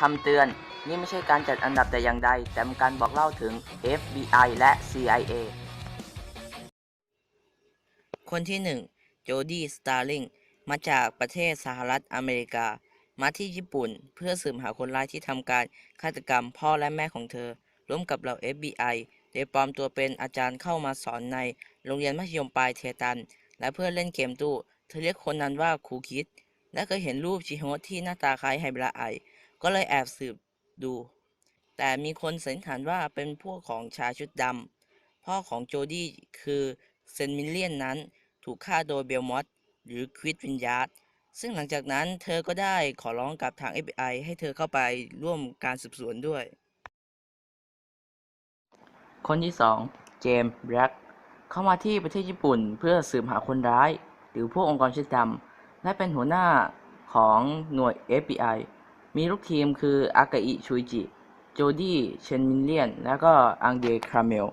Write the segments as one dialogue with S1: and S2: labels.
S1: คำเตือน นี่ไม่ใช่การจัดอันดับแต่อย่างใด แต่เป็นการบอกเล่าถึง FBI และ CIA คนที่ 1 โจดี้ สตาร์ลิง มาจากประเทศสหรัฐอเมริกา มาที่ญี่ปุ่นเพื่อสืบหาคนร้ายที่ทำการฆาตกรรมพ่อและแม่ของเธอ ร่วมกับเหล่า FBI โดยปลอมตัวเป็นอาจารย์เข้ามาสอนในโรงเรียนมัธยมปลายเทตัน และเพื่อเล่นเกมตู้ เธอเรียกคนนั้นว่าครูคิด และเคยเห็นรูปชิโฮที่หน้าตาคล้ายไฮบราไอ ก็เลยแอบสืบดู แต่มีคนสันนิษฐานว่าเป็นพวกของชายชุดดำพ่อของโจดี้คือเซนมิเลียนนั้นถูกฆ่าโดยเบลมอตหรือควิดวินยาร์ดซึ่งหลังจากนั้นเธอก็ได้ขอร้องกับทาง FBI ให้เธอเข้าไปร่วมการสืบสวนด้วย คนที่ 2 เจมส์แบล็กเข้ามาที่ประเทศญี่ปุ่นเพื่อสืบหาคนร้าย หรือพวกองค์กรชุดดำและเป็นหัวหน้าของหน่วย FBI มีลูกทีมคืออากาอิชุยจิ โจดี้เชนมินเลียน แล้วก็อังเดคราเมล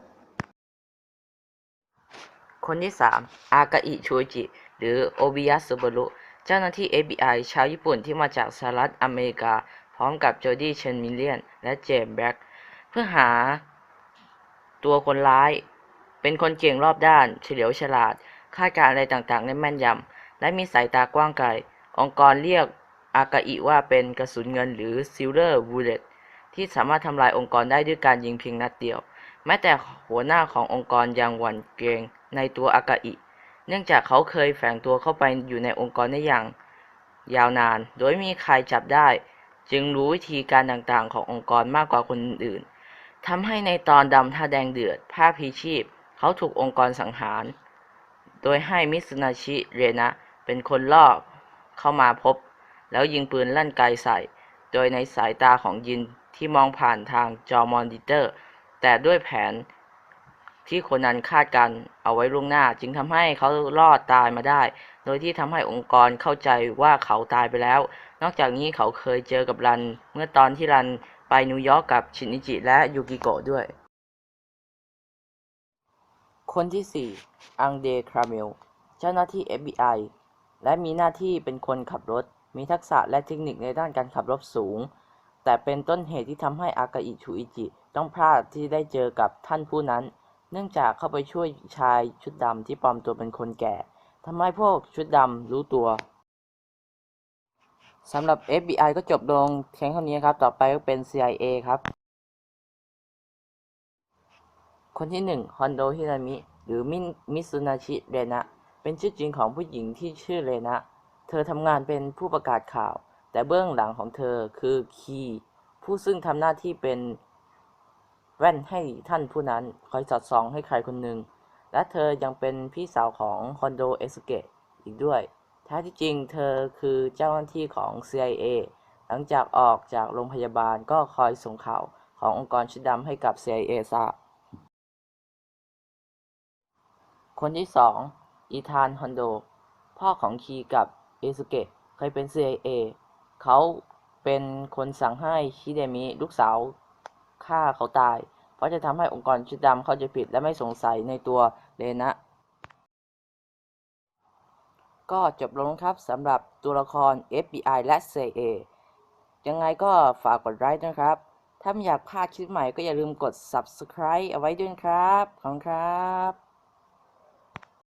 S1: คนที่ 3 อากาอิชูจิ หรือโอบิยะสุบารุเจ้าหน้าที่ FBI ชาวญี่ปุ่นที่มาจากสหรัฐอเมริกา พร้อมกับโจดี้เชนมิเลียน และเจมส์แบ็กเพื่อหาตัวคนร้าย เป็นคนเก่งรอบด้าน เฉลียวฉลาด คาดการณ์อะไรต่างๆ ได้แม่นยำ และมีสายตากว้างไกล องค์กรเรียก อากาอิว่าเป็นกระสุนเงินหรือ Silver Bullet ที่สามารถทำลายองค์กรได้ด้วยการยิงเพียงนัดเดียว แม้แต่หัวหน้าขององค์กรยังหวั่นเกรงในตัวอากาอิ เนื่องจากเขาเคยแฝงตัวเข้าไปอยู่ในองค์กรได้อย่างยาวนาน โดยมีใครจับได้ จึงรู้วิธีการต่างๆ ขององค์กรมากกว่าคนอื่นทำให้ในตอนดำท่าแดงเดือดภาพพีชีพ เขาถูกองค์กรสังหาร โดยให้มิสนาชิเรนะเป็นคนล่อเข้ามาพบ แล้วยิงปืนลั่นไกใส่ โดยในสายตาของยินที่มองผ่านทางจอมอนิเตอร์ แต่ด้วยแผนที่คนนั้นคาดการเอาไว้ล่วงหน้า จึงทำให้เขารอดตายมาได้ โดยที่ทำให้องค์กรเข้าใจว่าเขาตายไปแล้ว นอกจากนี้เขาเคยเจอกับรัน เมื่อตอนที่รันไปนิวยอร์กกับชินิจิและยูกิโกะด้วย คนที่ 4 อังเดคราเมล เจ้าหน้าที่ FBI และมีหน้าที่เป็นคนขับรถ มีทักษะและเทคนิคในด้านการขับรถสูง แต่เป็นต้นเหตุที่ทำให้อากาอิชูอิจิต้องพลาดที่ได้เจอกับท่านผู้นั้น เนื่องจากเข้าไปช่วยชายชุดดำที่ปลอมตัวเป็นคนแก่ทำให้พวกชุดดำรู้ตัวสำหรับ FBI ก็จบลงเพียงเท่านี้ครับ ต่อไปก็เป็น CIA ครับ คนที่หนึ่งฮอนโดฮิรามิ หรือมิมิซุนาชิ เรนะ เป็นชื่อจริงของผู้หญิงที่ชื่อเรนะ เธอทำงานเป็นผู้ประกาศข่าว แต่เบื้องหลังของเธอคือคีผู้ซึ่งทำหน้าที่เป็นแว่นให้ท่านผู้นั้นคอยสอดส่องให้ใครคนหนึ่ง และเธอยังเป็นพี่สาวของฮอนโดเอสเกะอีกด้วยแท้ที่จริงเธอคือเจ้าหน้าที่ของ CIA หลังจากออกจากโรงพยาบาลก็คอยส่งข่าวขององค์กรชุดดำให้กับ CIA ทราบคนที่สองอีธานฮอนโด พ่อของคีกับ อสุเกะเคยเป็น CIA เขาเป็นคนสั่งให้ชิเดมิลูกสาวฆ่าเขาตาย เพราะจะทำให้องค์กรชุดดำเข้าใจผิดและไม่สงสัยในตัวเรนะ ก็จบลงครับสำหรับตัวละคร FBI และ CIA ยังไงก็ฝากกดไลค์นะครับ ถ้าไม่อยากพลาดคลิปใหม่ก็อย่าลืมกด subscribe เอาไว้ด้วยครับ ขอบคุณครับ